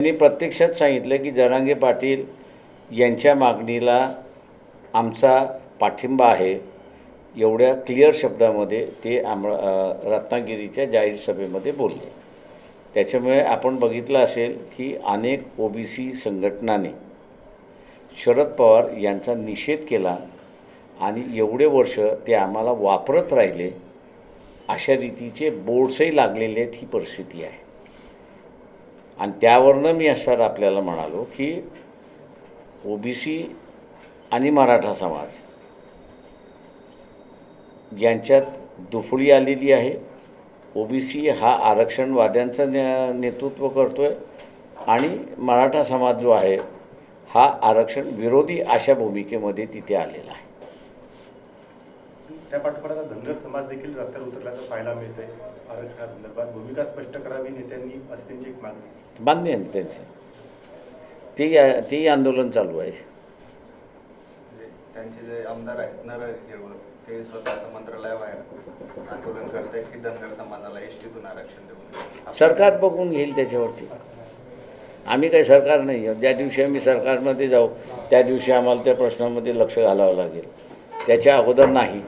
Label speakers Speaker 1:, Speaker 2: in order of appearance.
Speaker 1: त्यांनी प्रत्यक्षात सांगितलं की जरांगे पाटील यांच्या मागणीला आमचा पाठिंबा आहे. एवढ्या क्लिअर शब्दामध्ये ते आम रत्नागिरीच्या जाहीर सभेमध्ये बोलले. त्याच्यामुळे आपण बघितलं असेल की अनेक ओ बी सी संघटनाने शरद पवार यांचा निषेध केला आणि एवढे वर्ष ते आम्हाला वापरत राहिले अशा रीतीचे बोर्ड्सही लागलेले आहेत ही परिस्थिती आहे. आणि त्यावरनं मी असं आपल्याला म्हणालो की ओबीसी आणि मराठा समाज यांच्यात दुफळी आलेली आहे. ओबीसी हा आरक्षणवाद्यांचं ने नेतृत्व करतो आहे आणि मराठा समाज जो आहे हा आरक्षण विरोधी अशा भूमिकेमध्ये तिथे आलेला आहे.
Speaker 2: त्या पाठोपाठ आता धनगर समाज देखील रस्त्यावर उतरल्याचं पाहायला मिळतंय. आरक्षणासंदर्भात भूमिका स्पष्ट करावी नेत्यांनी अशी त्यांची एक मागणी.
Speaker 1: मान्य आहे ना त्यांचं? ते तेही आंदोलन चालू आहे.
Speaker 3: म्हणजे त्यांचे जे आमदार आहेत नर हिरवळ ते स्वतःचं मंत्रालयाबाहेर आंदोलन करत आहेत की धनगर समाजाला एस टीतून आरक्षण देऊ
Speaker 1: सरकार बघून घेईल त्याच्यावरती. आम्ही काही सरकार नाही. आहोत ज्या दिवशी आम्ही सरकारमध्ये जाऊ त्या दिवशी आम्हाला त्या प्रश्नामध्ये लक्ष घालावं लागेल. त्याच्या अगोदर नाही.